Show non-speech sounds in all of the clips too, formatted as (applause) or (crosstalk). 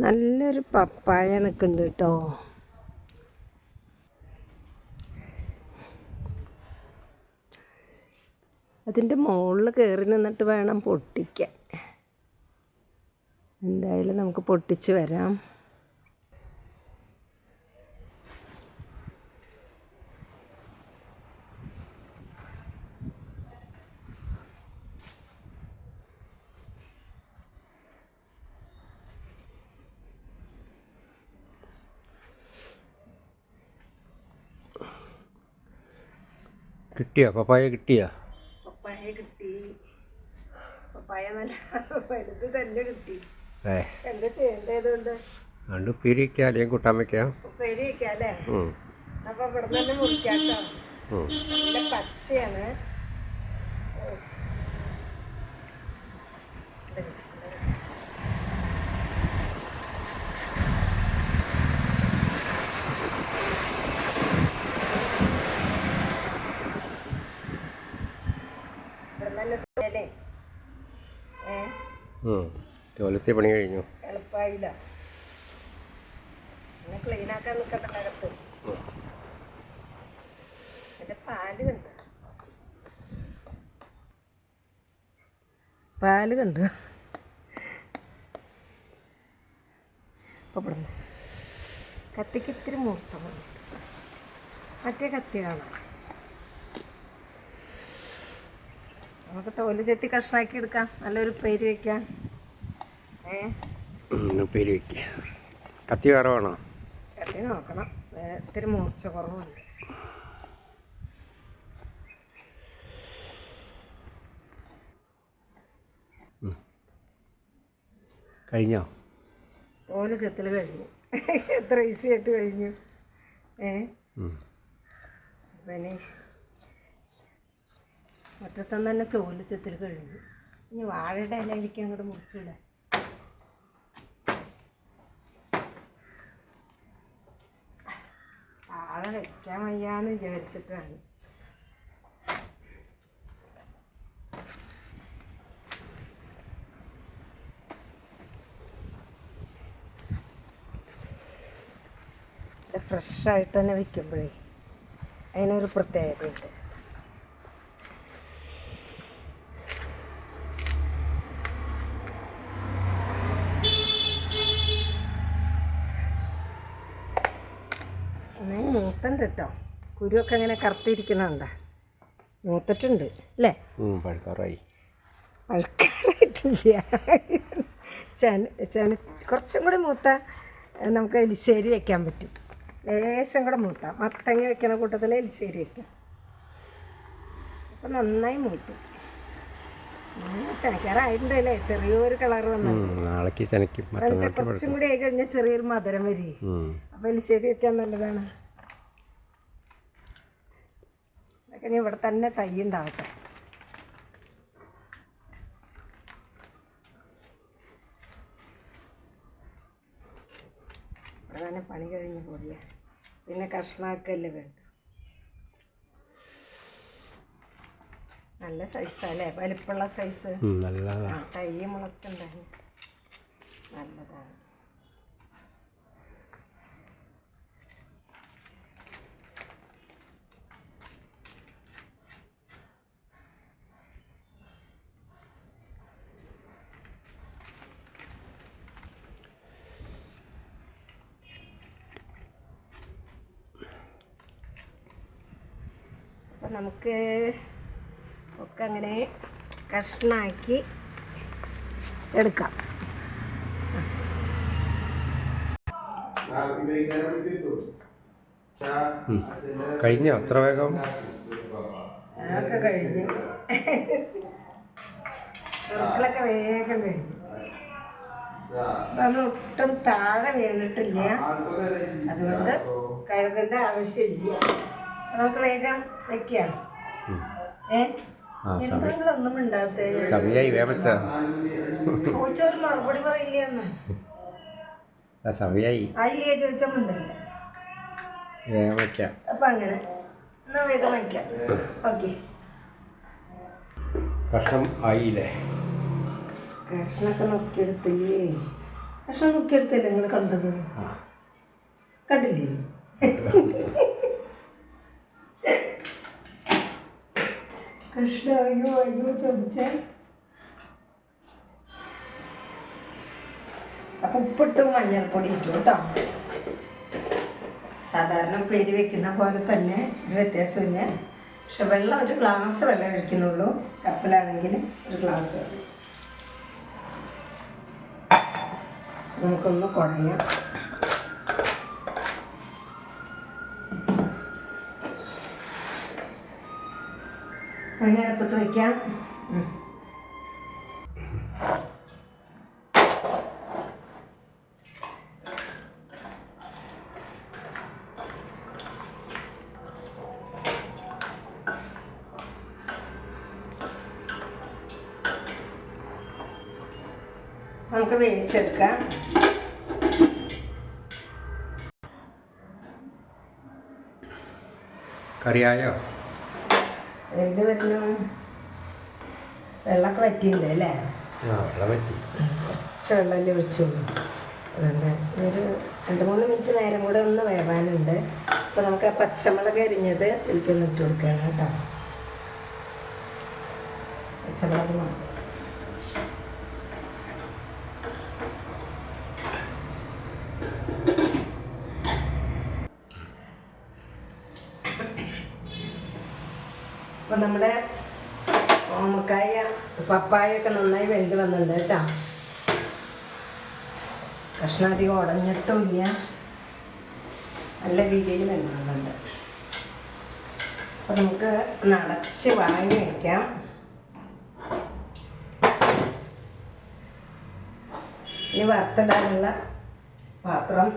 നല്ലൊരു പപ്പായ നിൽക്കുന്നുണ്ട് കേട്ടോ അതിന്റെ മുകളിൽ കയറി നിന്നിട്ട് വേണം പൊട്ടിക്കാൻ. എന്തായാലും നമുക്ക് പൊട്ടിച്ച് വരാം. കിട്ടിയോ? പപ്പായ കിട്ടിയോ? പപ്പായ കിട്ടി. പപ്പായ നല്ല വലുത് തന്നെ കിട്ടി. എന്താ ചെയ്യേണ്ടതുകൊണ്ട് രണ്ട് ഉപ്പേരിക്ക് അല്ലെങ്കിൽ കൂട്ടാൻ വയ്ക്കാം ഉപ്പേരി വയ്ക്കാം അല്ലേ? അപ്പൊ ഇവിടെ തന്നെ. നല്ല പച്ചയാണ് ഇവിടെ നല്ല തോലല്ലേ? ഏ ഉം. തോലത്തെ പണി കഴിഞ്ഞു. ക്ലീൻ ആക്കാൻ പാൽ കണ്ടു. കത്തിക്ക് ഇത്തിരി മൂർച്ച മറ്റേ കത്തി കാണാം നമുക്ക് തോൽ ചെത്തി കഷ്ണാക്കി എടുക്കാം. നല്ലൊരു പേര് വെക്കാം. ഉപ്പേരി വയ്ക്കുക കത്തി വേറെ വേണോ? കത്തി നോക്കണം. ഇത്തിരി മൂർച്ച കുറവുണ്ട് കഴിഞ്ഞോ? തോൽ ചെത്തൽ കഴിഞ്ഞു. (laughs) എത്ര ഈസി ആയിട്ട് കഴിഞ്ഞു. ഏ. മുറ്റത്തുനിന്ന് തന്നെ ചോൽ ചെത്തിൽ കഴിഞ്ഞു ഇനി വാഴയുടെ ഇല എനിക്ക് അങ്ങോട്ട് മുറിച്ചിടാം വാഴ വെക്കാൻ വയ്യാന്ന് വിചാരിച്ചിട്ടാണ്. ഫ്രഷായിട്ട് തന്നെ വിൽക്കുമ്പോഴേ അതിനൊരു പ്രത്യേകതയുണ്ട് എന്നാ മൂത്തുണ്ട് കേട്ടോ കുരുവൊക്കെ ഇങ്ങനെ കറുത്തിരിക്കണുണ്ട. മൂത്തിട്ടുണ്ട്. അല്ലേ? പഴുക്കാറായി. പഴുക്കാറായിട്ടില്ല. ചന ചന കുറച്ചും കൂടി മൂത്ത നമുക്ക് എലിശ്ശേരി വെക്കാൻ പറ്റും. ലേശം കൂടെ മൂത്ത. മത്തങ്ങ വെക്കണ കൂട്ടത്തിൽ എലിശ്ശേരി വെക്കാം. അപ്പം നന്നായി മൂത്തു. ചനക്കാറായിട്ടുണ്ടല്ലേ ചെറിയൊരു കളർ വന്നു. കുറച്ചും കൂടി ആയി കഴിഞ്ഞാൽ ചെറിയൊരു മധുരം വരികയും. അപ്പം എലിശ്ശേരി വെക്കാൻ നല്ലതാണ്. ഇനി ഇവിടെ തന്നെ തയ്യും താഴ്ത്തും ഇവിടെ തന്നെ പണി കഴിഞ്ഞ് പോയി പിന്നെ കഷ്ണാക്കല്ലേ വേണ്ട. നല്ല സൈസല്ലേ വലിപ്പമുള്ള സൈസ് തൈ മുളച്ചുണ്ടായിരുന്നു. നല്ലതാണ്. അപ്പം നമുക്ക് ഒക്കെ അങ്ങനെ കഷ്ണാക്കി എടുക്കാം. കഴിഞ്ഞ കഴിഞ്ഞോ? അത്ര വേഗം? അതൊക്കെ കഴിഞ്ഞു. ചെറുക്കളൊക്കെ വേഗം കഴിഞ്ഞു. നമ്മൾ ഒട്ടും താഴെ വീണിട്ടില്ല. അതുകൊണ്ട് കഴുകേണ്ട ആവശ്യമില്ല. നമുക്ക് വേഗം വെക്കാം. ഉണ്ടാകത്തേ വേമച്ച ചോദിച്ചൊരു മറുപടി വേഗം അപ്പൊ അങ്ങനെ. എന്നാ വേഗം വയ്ക്കാം ഓക്കെ. കഷ്ണം ആയില്ലേ? കഷ്ണൊക്കെ നോക്കിയെടുത്തില്ലേ? കഷ്ണം നോക്കിയെടുത്തല്ലേ നിങ്ങൾ കണ്ടത്? കണ്ടില്ലേ? (laughs) കൃഷ്ണ അയ്യോ അയ്യോ ചോദിച്ചേ. അപ്പൊ ഉപ്പിട്ട് മഞ്ഞൾപ്പൊടി ഇട്ടു കേട്ടോ. സാധാരണ പേര് വെക്കുന്ന പോലെ തന്നെ ഒരു വ്യത്യാസമില്ല. പക്ഷെ വെള്ളം ഒരു ഗ്ലാസ് വെള്ളം കഴിക്കുന്നുള്ളൂ കപ്പിലാണെങ്കിൽ ഒരു ഗ്ലാസ് മതി. നമുക്കൊന്ന് കുടയാം അടുപ്പത്ത് വയ്ക്കാം. നമുക്ക് വേവിച്ചെടുക്കാം. കറിയായോ? എന്ത് വരുന്നു വെള്ളമൊക്കെ വറ്റിയില്ലേ അല്ലേ? കുറച്ച് വെള്ളമല്ലേ ഒഴിച്ചുള്ളൂ അതുകൊണ്ട് ഒരു രണ്ട് മൂന്ന് മിനിറ്റ് നേരം കൂടെ ഒന്ന് വേവാനുണ്ട്. അപ്പോൾ നമുക്ക് ആ പച്ചമുളക് അരിഞ്ഞത് ഇതിലേക്കൊന്ന് ഇട്ട് കൊടുക്കണം കേട്ടോ. പച്ചമുളക് മാത്രം. അപ്പം നമ്മുടെ ഓമക്കായ പപ്പായ ഒക്കെ നന്നായി വെന്ത് വന്നിട്ടുണ്ട് കേട്ടോ. കഷ്ണം അധികം ഉടഞ്ഞിട്ടുമില്ല നല്ല രീതിയിൽ വെന്തുന്നുണ്ട് അപ്പോൾ അപ്പം നമുക്ക് നടച്ച് വാങ്ങി വയ്ക്കാം ഇനി വറുത്തിടാനുള്ള പാത്രം.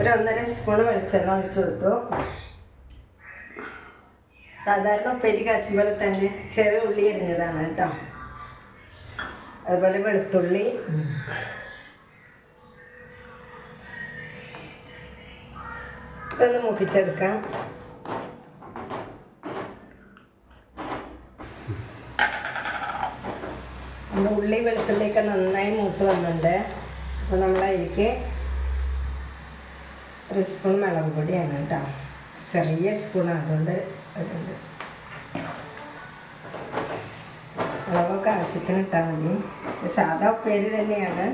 ഒരു ഒന്നര സ്പൂൺ വെളിച്ചെണ്ണ ഒഴിച്ചു കൊടുത്തു. സാധാരണ ഉപ്പേരി കാച്ചുമ്പോൾ തന്നെ ചെറിയ ഉള്ളി എരിഞ്ഞതാണ് കേട്ടോ. അതുപോലെ വെളുത്തുള്ളി. ഇതൊന്ന് മൂപ്പിച്ചെടുക്കാം. ഉള്ളി വെളുത്തുള്ളിയൊക്കെ നന്നായി മൂത്ത് വന്നിട്ടുണ്ട്. അപ്പോൾ നമ്മളതിലേക്ക് ഒരു സ്പൂൺ മുളക് പൊടിയാണ് കേട്ടോ. ചെറിയ സ്പൂൺ അതുകൊണ്ട് അതുകൊണ്ട് മുളകൊക്കെ ആവശ്യത്തിന് ഇട്ടാൽ മതി. സാധാ ഉപ്പേരി തന്നെയാണ്.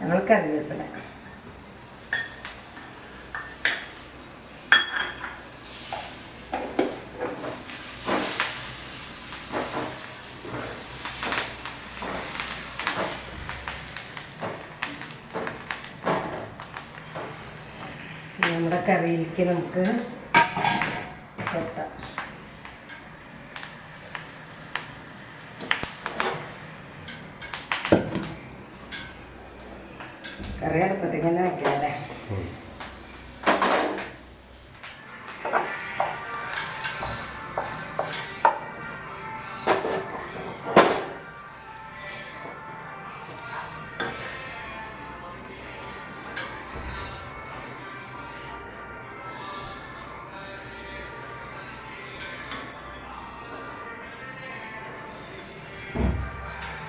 ഞങ്ങൾ കറിവേപ്പില നമ്മുടെ കറിയിലേക്ക് നമുക്ക് കൊട്ടാം കറി അടുപ്പത്തേക്ക് തന്നെ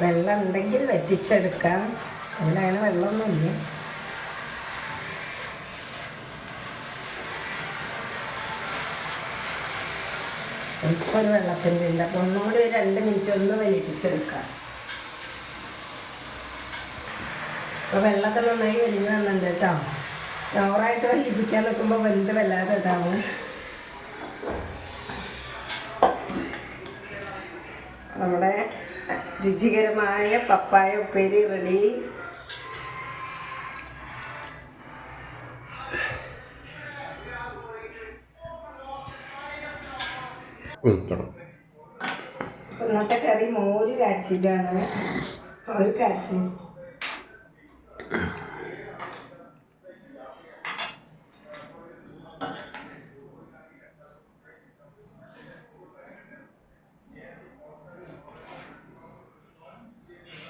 വെള്ളം ഉണ്ടെങ്കിൽ വറ്റിച്ചെടുക്കാം. അതിനാണ് വെള്ളമൊന്നുമില്ല. സ്വല്പം ഒരു വെള്ളത്തിന്റെ ഉണ്ട്. അപ്പോൾ ഒന്നുകൂടി ഒരു രണ്ട് മിനിറ്റ് ഒന്ന് വലിപ്പിച്ചെടുക്കാം. അപ്പോൾ വെള്ളമൊക്കെ നന്നായി വലിഞ്ഞ് വന്നിട്ടുണ്ട് കേട്ടോ. ഓവറായിട്ട് വലിപ്പിക്കാൻ നിൽക്കുമ്പോൾ വെന്ത് വല്ലാതെ ഇതാവും. നമ്മുടെ രുചികരമായ പപ്പായ ഉപ്പേരി റെഡി ഇന്നത്തെ കറി മോര് കാച്ചിട്ടാണ്. ഒരു കാച്ചി.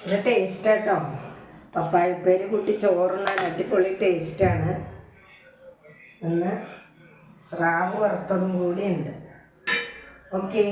ഇത് ടേസ്റ്റ് കേട്ടോ പപ്പായ ഉപ്പേരി കൂട്ടി ചോറുണ്ണാൻ അടിപൊളി ടേസ്റ്റാണ് ഒന്ന് സ്രാവ് വറുത്തതും കൂടി ഉണ്ട്. ഓക്കേ